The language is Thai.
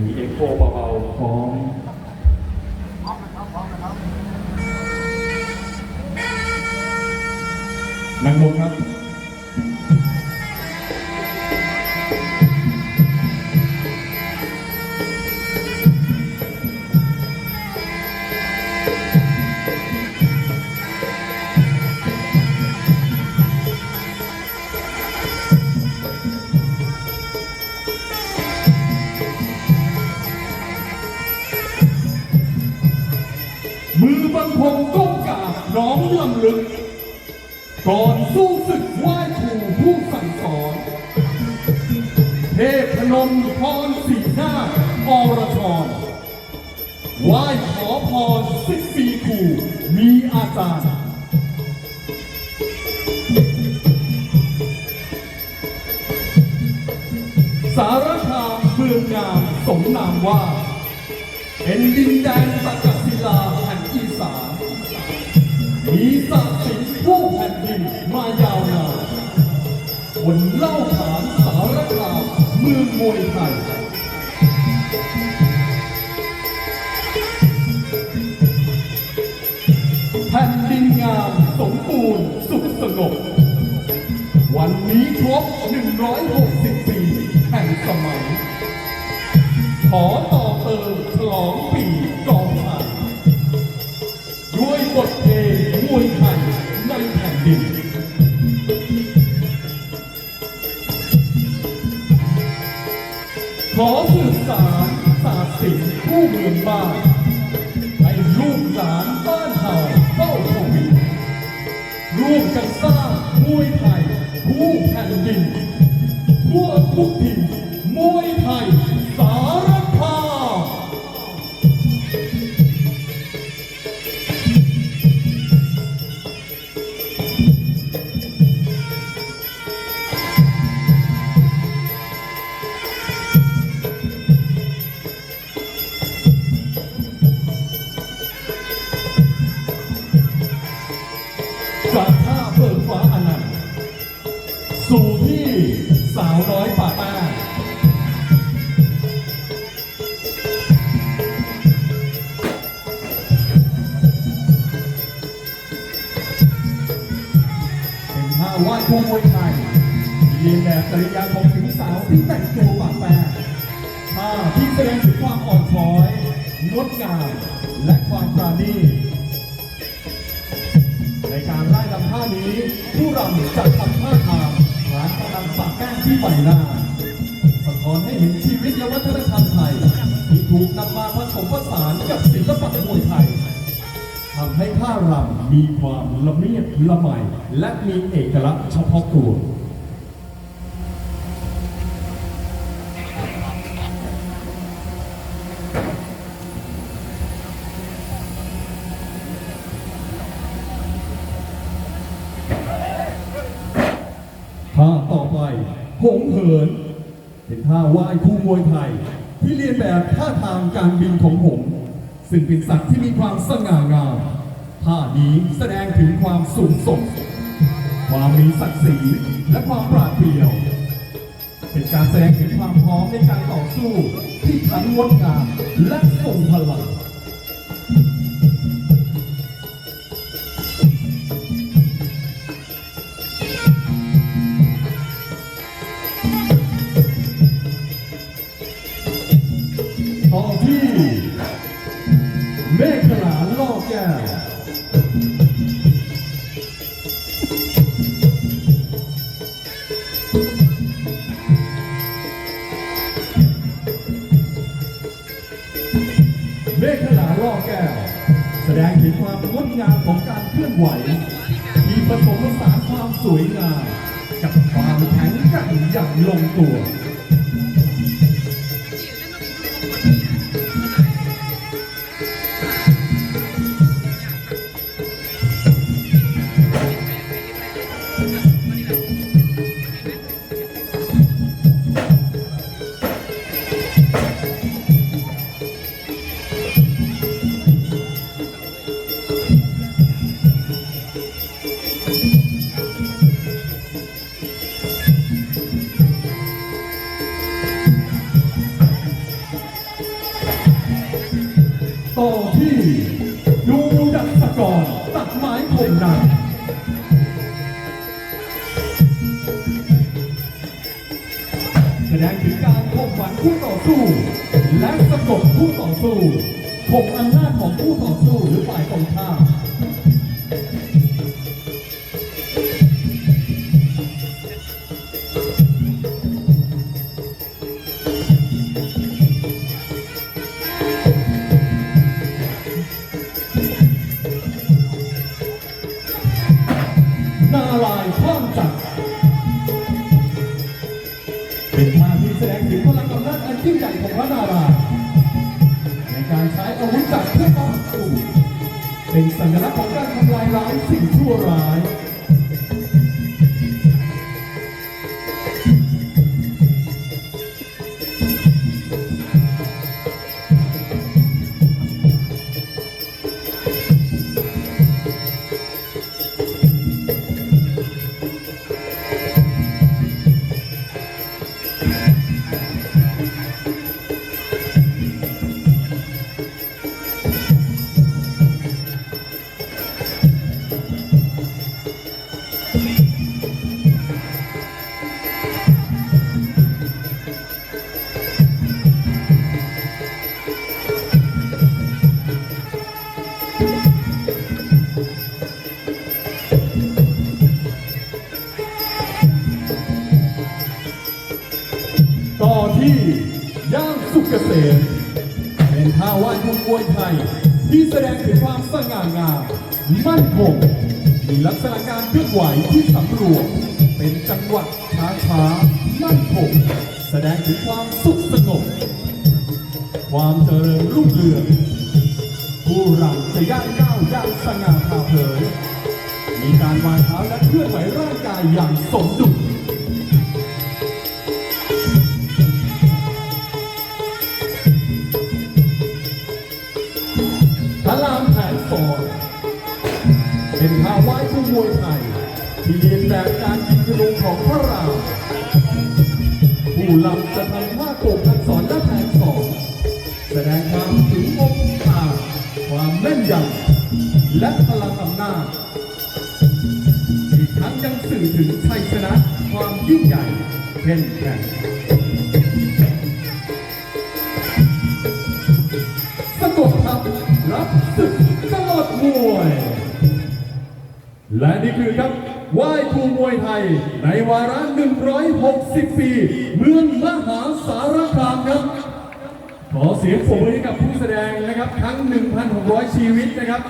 มีเอ็กโคเบาๆพร้อมนั่งลงครับ มือบังคงก้มกราบน้อมลำลึกก่อนสู้ศึกไหว้ครูผู้สั่งสอน เทพพนมพรสีหน้าอรชรไหว้ขอพรสิบปีครูมีอาจารย์สารคามเมืองงามสมนามว่า เป็นดินแดนสักศิลา มีศักดิ์ศรีผู้แผ่นดินมายาวนานคนเล่าขานสารคามเมืองมวยไทยแผ่นดินงามสมบูรณ์สุขสงบ วันนี้ครบ 160 ปีแห่งสมัย ขอต่อเติมฉลองปี วยไทยในแผ่นดินขอสื่อสารศาสตร์ศิลป์ผู้เมืองบ้านให้ลูกหลานบ้านเฮาเข้าทวีร่วมกันสร้างมวยไทยผู้แผ่นดิน เป็นท่าไหว้ครูมวยไทยเรียนแบบจริยาของหญิงสาวที่แต่งตัวปากแปรท่าที่แสดงถึงความอ่อนช้อยงดงามและความปราณีในการไล่ลำท่านี้ผู้รำจะทำท่าทางฐานกำลังปากแก้มที่ใบหน้าสะท้อนให้เห็นชีวิตและวัฒนธรรมไทย ที่ถูกนำมาผสมผสานกับศิลปะมวยไทย ทำให้ท่ารำมีความละเมียดละไมและมีเอกลักษณ์เฉพาะตัวท่าต่อไปหงเหิน เป็นท่าไหว้คู่มวยไทย ที่เรียนแบบท่าทางการบินของหง ซึ่งเป็นสัตว์ที่มีความสง่างามท่านี้แสดงถึงความสูงส่ง ความมีศักดิ์ศรีและความปราดเปรียว เป็นการแสดงถึงความพร้อมในการต่อสู้ที่ทั้งงดงามและทรงพลัง ไหว ที่ผสมผสานความสวยงามกับความแข็งแกร่งอย่างลงตัว ต่อที่ดูดักสกอร์ตัดหมายคมนังแสดงถึงการข่มขวันคู่ต่อสู้ และสะกดคู่ต่อสู้ข่มอำนาจของคู่ต่อสู้หรือฝ่ายตรงข้าม ลายณ์คว้างจักรเป็นภาพที่แสดงถึงพลังกำลังอันยิ่งใหญ่ของพระนารายณ์ในการใช้อาวุธจักรเพื่อต่อสู้เป็นสัญลักษณ์ของการทำลายล้างสิ่งชั่วร้าย ที่ย่างสุกเกษมเป็นท่าไหว้ทุกมวยไทย ที่แสดงถึงความสง่างามมั่นคงมีลักษณะการเคลื่อนไหวที่สำรวมเป็นจังหวะช้าช้ามั่นคงแสดงถึงความสุขสงบ ความเจริญรุ่งเรืองผู้รำจะย่างก้าวย่างสง่าผ่าเผย มีการวางเท้าและเคลื่อนไหวร่างกายอย่างสมดุลาไหว้ผู้มวยไทย ที่เรียนแบบการยิงธนูของพระรามผู้ลำจะทำท่าโกงพันสอนและแผนสอนแสดงความถึงองค์อาความแม่นยำและพลังอำนาจอีกทั้งยังสื่อถึงชัยชนะความยิ่งใหญ่เช่นแข่ง รูมวยไทย ในวาระ 160 ปี เมืองมหาสารคามครับ ขอเสียงปรบมือให้กับผู้แสดงนะครับ ทั้ง 1,600 ชีวิตนะครับ